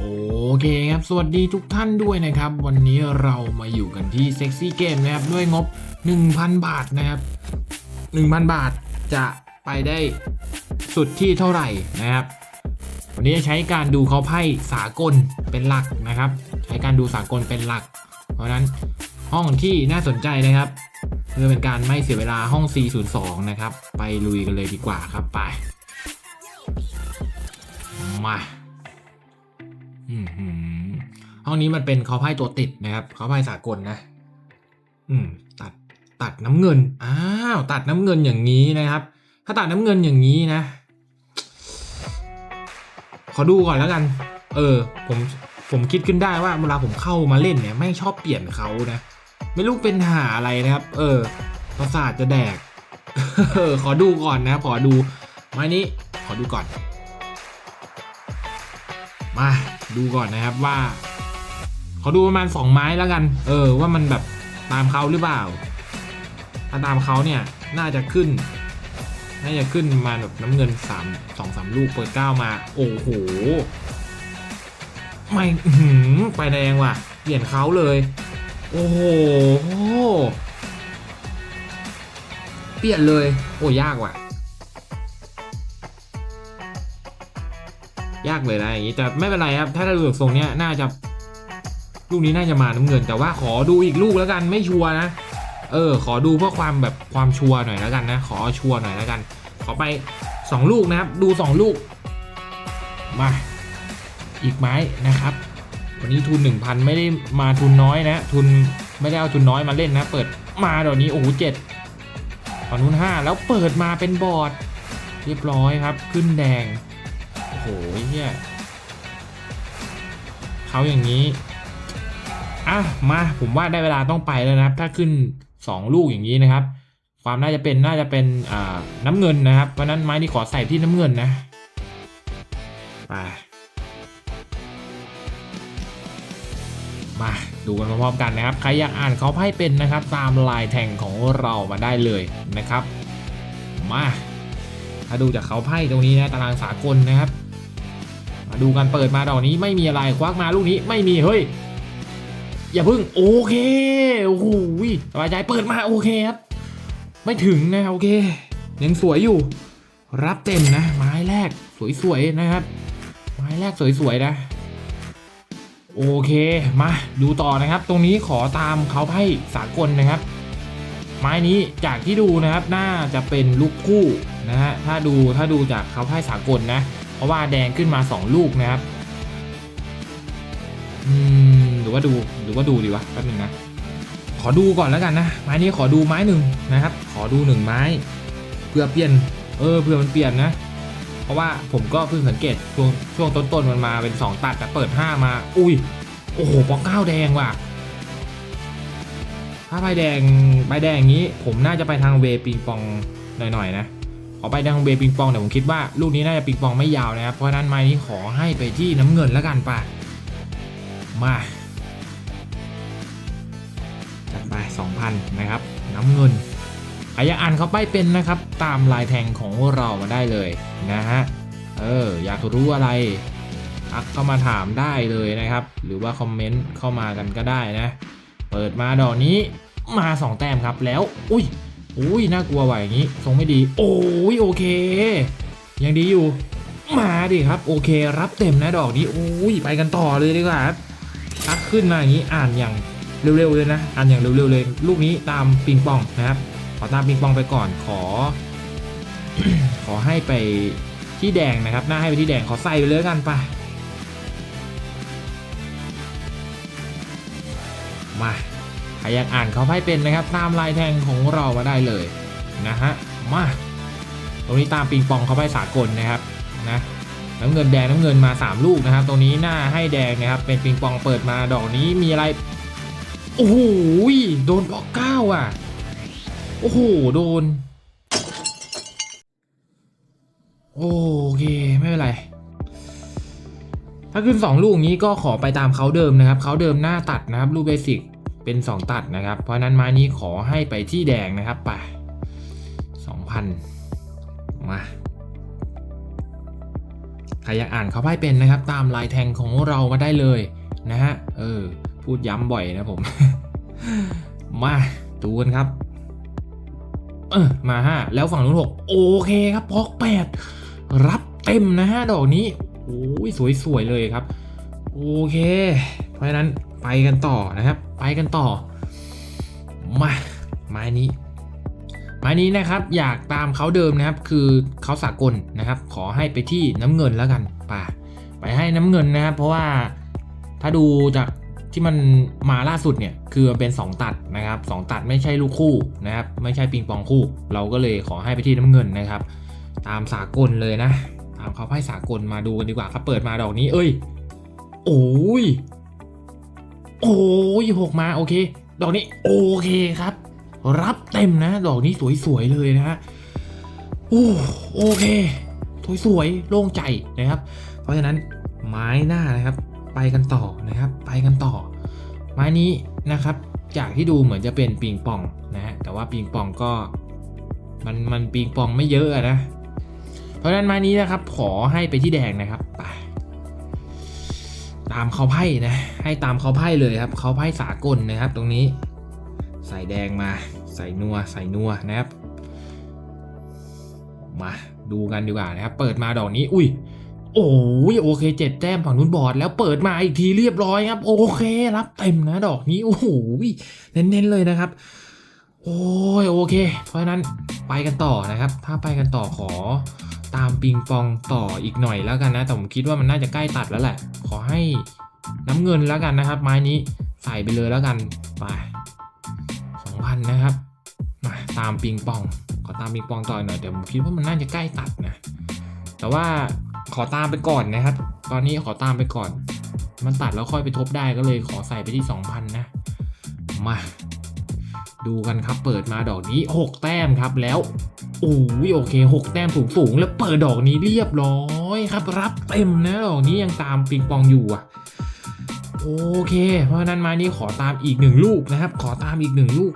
โอเคครับ สวัสดีทุกท่านด้วยนะครับ วันนี้เรามาอยู่กันที่เซ็กซี่เกมนะครับ ด้วยงบ 1,000 บาทนะครับ 1,000 บาทจะไปได้สุดที่เท่าไหร่นะครับ วันนี้จะใช้การดูเขาไพ่สากลเป็นหลักนะครับ ใช้การดูสากลเป็นหลัก เพราะนั้นห้องที่น่าสนใจนะครับเพื่อเป็นการไม่เสียเวลาห้อง 402 นะครับ ไปลุยกันเลยดีกว่าครับไป มา ห้องนี้มันเป็นเขาไพ่ตัวติดนะครับเขาไพ่สากลนะ อืม ตัดตัดน้ำเงิน อ้าว ตัดน้ำเงินอย่างนี้นะครับ ถ้าตัดน้ำเงินอย่างนี้นะ ขอดูก่อนแล้วกัน เออ ผม ผมคิดขึ้นได้ว่าเวลาผมเข้ามาเล่นเนี่ย ไม่ชอบเปลี่ยนเขานะ ไม่รู้เป็นหาอะไรนะครับ เออ ประสาทจะแดกเออขอดูก่อนนะ ขอดู ไม้นี้ ขอดูก่อน มาดูก่อนนะครับว่าขอดูประมาณสองไม้แล้วกัน เออ ว่ามันแบบตามเขาหรือเปล่า ถ้าตามเขาเนี่ยน่าจะขึ้น น่าจะขึ้นมาแบบน้ำเงินสามสองสามลูกเปิดเก้ามา โอ้โห ไม่หือไปแดงว่ะ เปลี่ยนเขาเลย โอ้โห เปลี่ยนเลย โอ้ยากว่ะ ยากเลยนะอย่างนี้แต่ไม่เป็นไรครับ ถ้าเราดูกทรงเนี้ยน่าจะลูกนี้น่าจะมาน้ำเงิน แต่ว่าขอดูอีกลูกแล้วกันไม่ชัวร์นะ เออ ขอดูเพื่อความแบบความชัวร์หน่อยแล้วกันนะ ขอชัวร์หน่อยแล้วกัน ขอไป 2 ลูกนะครับ ดู 2 ลูก มา อีกไม้นะครับ วันนี้ทุน 1,000 ไม่ได้มาทุนน้อยนะ ทุนไม่ได้เอาทุนน้อยมาเล่นนะ เปิดมาเดี๋ยวนี้โอ้โหเจ็ดตอนนู้นห้าแล้วเปิดมาเป็นบอร์ดเรียบร้อยครับ ขึ้นแดง โอ้โหเฮียเขาอย่างนี้ อะ มาผมว่าได้เวลาต้องไปแล้วนะครับ ถ้าขึ้น 2 ลูกอย่างนี้นะครับ ความน่าจะเป็นน่าจะเป็นน้ำเงินนะครับ เพราะนั้นไม้ที่ขอใส่ที่น้ำเงินนะไปมาดูกันพร้อมๆกันนะครับ ใครอยากอ่านเขาไพ่เป็นนะครับ ตามลายแทงของเรามาได้เลยนะครับ มา ถ้าดูจากเขาไพ่ตรงนี้นะตารางสากลนะครับ มาดูกันเปิดมาดอกนี้ไม่มีอะไรควักมาลูกนี้ไม่มีเฮ้ยอย่าพึ่งโอเคโอ้โหสบายใจเปิดมาโอเคครับไม่ถึงนะโอเคยังสวยอยู่ รับเต็มนะ ไม้แรกสวยๆนะครับ ไม้แรกสวยๆนะโอเคมาดูต่อนะครับ ตรงนี้ขอตามเขาไพ่สากลนะครับ ไม้นี้จากที่ดูนะครับน่าจะเป็นลูกคู่นะฮะถ้าดูถ้าดูจากเขาไพ่สากลนะ เพราะว่าแดงขึ้นมา 2 ลูกนะครับอืมหรือว่าดูหรือว่าดูดีวะแป๊บนึงนะขอดูก่อนแล้วกันนะไม้นี้ขอดูไม้หนึ่งนะครับ ขอดูหนึ่งไม้เพื่อเปลี่ยน เออเพื่อมันเปลี่ยนนะ เพราะว่าผมก็เพิ่งสังเกตช่วงช่วงต้นๆมันมาเป็น 2 ตัดแต่เปิด 5 มา อุ้ยโอ้โหปอกเก้าแดงว่ะถ้าใบแดงใบแดงอย่างนี้ ผมน่าจะไปทางเวปิงปองหน่อยๆนะ ขอไปทางเวปิงปองแต่ผมคิดว่าลูกนี้น่าจะปิงปองไม่ยาวนะครับ เพราะนั้นไม้นี้ขอให้ไปที่น้ำเงินแล้วกันป่ะมาจัดไป 2,000 นะครับ น้ำเงินใครอยากอ่านเขาไปเป็นนะครับ ตามลายแทงของเรามาได้เลยนะฮะเอออยากรู้อะไรทักเข้ามาถามได้เลยนะครับ หรือว่าคอมเมนต์เข้ามากันก็ได้นะ เปิดมาดอกนี้มา 2 แต้มครับแล้ว อุ้ย อุ้ยน่ากลัวว่ะอย่างนี้ทรงไม่ดี โอ้ยโอเค ยังดีอยู่ มาดิครับ โอเค รับเต็มนะดอกนี้อุ้ยไปกันต่อเลยดีกว่าครับทักขึ้นมาอย่างนี้อ่านอย่างเร็วๆเลยนะอ่านอย่างเร็วๆเลย ลูกนี้ตามปิงปองนะครับ ขอตามปิงปองไปก่อนขอ ขอให้ไปที่แดงนะครับ หน้าให้ไปที่แดงขอใส่ไปเลยกันไปมา ใครอยากอ่านเขาไพ่เป็นนะครับ ตามลายแทงของเรามาได้เลยนะฮะมาตรงนี้ตามปิงปองเขาไพ่สากลนะครับนะน้ำเงินแดงน้ำเงินมา 3 ลูกนะครับ ตรงนี้หน้าให้แดงนะครับ เป็นปิงปองเปิดมาดอกนี้มีอะไร โอ้โหโดนปอกเก้าอะ โอ้โหโดน โอเคไม่เป็นไรถ้าขึ้น 2 ลูกนี้ก็ขอไปตามเขาเดิมนะครับเขาเดิมหน้าตัดนะครับลูกเบสิก เป็น 2 ตัดนะครับ เพราะนั้นไม้นี้ขอให้ไปที่แดงนะครับไป2,000 มาใครอยากอ่านเขาไพ่เป็นนะครับ ตามลายแทงของเรามาได้เลยนะฮะเออพูดย้ำบ่อยนะผม มาดูกันครับ เออมาห้าแล้วฝั่งนู้นหกโอเคครับพอกแปดรับเต็มนะฮะดอกนี้โอ้ยสวยๆเลยครับ โอเค เพราะฉะนั้นไปกันต่อนะครับ ไปกันต่อ มาไม้นี้ ไม้นี้นะครับอยากตามเขาเดิมนะครับ คือเขาสากลนะครับ ขอให้ไปที่น้ำเงินแล้วกันป่าไปให้น้ำเงินนะครับ เพราะว่าถ้าดูจากที่มันมาล่าสุดเนี่ยคือมันเป็น 2 ตัดนะครับ 2 ตัดไม่ใช่ลูกคู่นะครับ ไม่ใช่ปิงปองคู่ เราก็เลยขอให้ไปที่น้ำเงินนะครับ ตามสากลเลยนะ ตามเขาไพ่สากลมาดูกันดีกว่าครับเปิดมาดอกนี้ เอ้ย โอ้ย โอ้ยหกมาโอเค ดอกนี้โอเคครับ รับเต็มนะ ดอกนี้สวยๆเลยนะฮะโอ้โอเค สวยๆโล่งใจนะครับ เพราะฉะนั้นไม้หน้านะครับ ไปกันต่อนะครับ ไปกันต่อ ไม้นี้นะครับ จากที่ดูเหมือนจะเป็นปิงปองนะฮะแต่ว่าปิงปองก็มันมันปิงปองไม่เยอะอะนะ เพราะฉะนั้นไม้นี้นะครับ ขอให้ไปที่แดงนะครับไป ตามเขาไพ่นะ ให้ตามเขาไพ่เลยครับเขาไพ่สากลนะครับ ตรงนี้ ใส่แดงมา ใส่นัว ใส่นัวนะครับ มาดูกันดีกว่านะครับ เปิดมาดอกนี้ อุ้ย โอ้ยโอเคเจ็ดแต้มฝั่งนู้นบอดแล้วเปิดมาอีกทีเรียบร้อยครับ โอเครับเต็มนะดอกนี้ โอ้โหเน้นๆเลยนะครับ โอ้ยโอเค เพราะฉะนั้นไปกันต่อนะครับ ถ้าไปกันต่อขอ ตามปิงปองต่ออีกหน่อยแล้วกันนะ แต่ผมคิดว่ามันน่าจะใกล้ตัดแล้วแหละ ขอให้น้ำเงินแล้วกันนะครับ ไม้นี้ใส่ไปเลยแล้วกันไปสองพันนะครับมาตามปิงปอง ขอตามปิงปองต่อหน่อยแต่ผมคิดว่ามันน่าจะใกล้ตัดนะ แต่ว่าขอตามไปก่อนนะครับ ตอนนี้ขอตามไปก่อน มันตัดแล้วค่อยไปทบได้ก็เลยขอใส่ไปที่ 2,000 นะ มา ดูกันครับเปิดมาดอกนี้ 6 แต้มครับแล้วโอ้ยโอเค 6 แต้มสูงสูงแล้วเปิดดอกนี้เรียบร้อยครับ รับเต็มนะดอกนี้ยังตามปิงปองอยู่อะโอเค เพราะนั้นมานี้ขอตามอีกหนึ่งลูกนะครับ ขอตามอีกหนึ่งลูก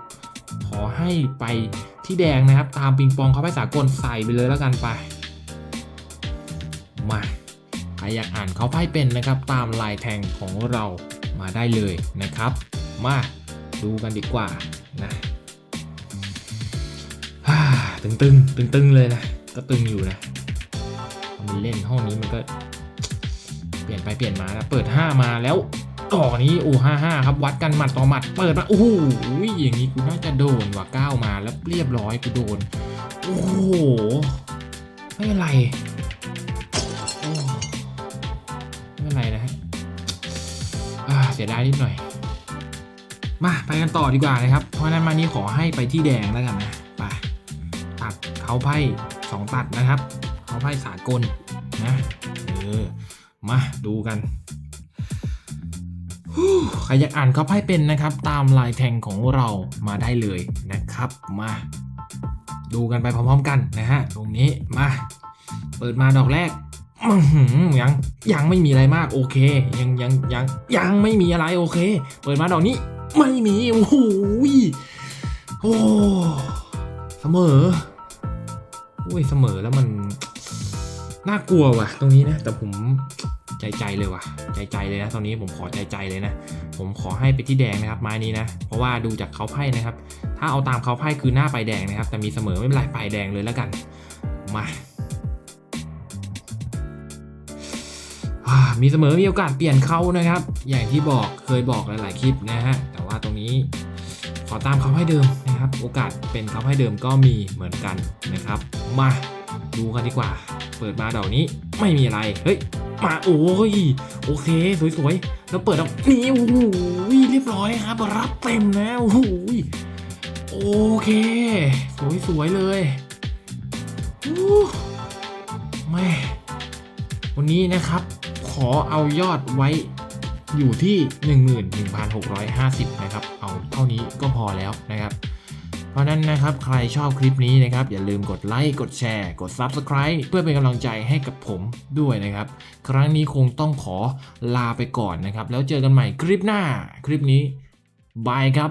ขอให้ไปที่แดงนะครับ ตามปิงปองเขาไปสากลใส่ไปเลยแล้วกันไปมาใครอยากอ่านเขาไพ่เป็นนะครับ ตามลายแทงของเรามาได้เลยนะครับ มาดูกันดีกว่า นะฮ่าตึงตึงตึงตึงเลยนะ ก็ตึงอยู่นะ มันเล่นห้องนี้มันก็ เปลี่ยนไปเปลี่ยนมานะ เปิด 5 มาแล้วดอนี้โอ้ห้าห้าครับ วัดกันหมัดต่อหมัด เปิดมาโอ้โหอย่างนี้กูน่าจะโดนว่ะก้าวมาแล้วเรียบร้อยกูโดน โอ้โหไม่เป็นไรไม่เป็นไรนะฮะเสียดายนิดหน่อย มาไปกันต่อดีกว่านะครับ เพราะฉะนั้นมานี้ขอให้ไปที่แดงแล้วกันนะไปตัดเขาไพ่สองตัดนะครับ เขาไพ่สากลนะเออมาดูกันใครอยากอ่านเขาไพ่เป็นนะครับ ตามลายแทงของเรามาได้เลยนะครับมาดูกันไปพร้อมๆกันนะฮะตรงนี้มาเปิดมาดอกแรกยังยังไม่มีอะไรมากโอเค ยังยังยังยังไม่มีอะไรโอเค เปิดมาดอกนี้ ไม่มีโอ้โหโอ้เสมออุ้ยเสมอแล้วมันน่ากลัวว่ะ ตรงนี้นะ แต่ผมใจใจเลยว่ะ ใจใจเลยนะตอนนี้ผมขอใจใจเลยนะ ผมขอให้ไปที่แดงนะครับไม้นี้นะ เพราะว่าดูจากเขาไพ่นะครับ ถ้าเอาตามเขาไพ่คือหน้าไปแดงนะครับ แต่มีเสมอไม่เป็นไรไปแดงเลยแล้วกัน มา มีเสมอมีโอกาสเปลี่ยนเขานะครับ อย่างที่บอกเคยบอกหลาย ๆ คลิปนะฮะ แต่ว่าตรงนี้ขอตามเขาให้เดิมนะครับ โอกาสเป็นเขาให้เดิมก็มีเหมือนกันนะครับ มาดูกันดีกว่า เปิดมาดอกนี้ไม่มีอะไร เฮ้ย มาโอ้ย โอเค สวย ๆ แล้วเปิดออกนี่โอ้โหเรียบร้อยครับ รับเต็มนะโอ้โหโอเค สวย ๆ เลยอู้แม่วันนี้นะครับ ขอเอายอดไว้อยู่ที่ 11,650 นะครับ เอาเท่านี้ก็พอแล้วนะครับ เพราะนั้นนะครับใครชอบคลิปนี้นะครับ อย่าลืมกดไลค์ กดแชร์ กด Subscribe เพื่อเป็นกำลังใจให้กับผมด้วยนะครับ ครั้งนี้คงต้องขอลาไปก่อนนะครับ แล้วเจอกันใหม่คลิปหน้า คลิปนี้บายครับ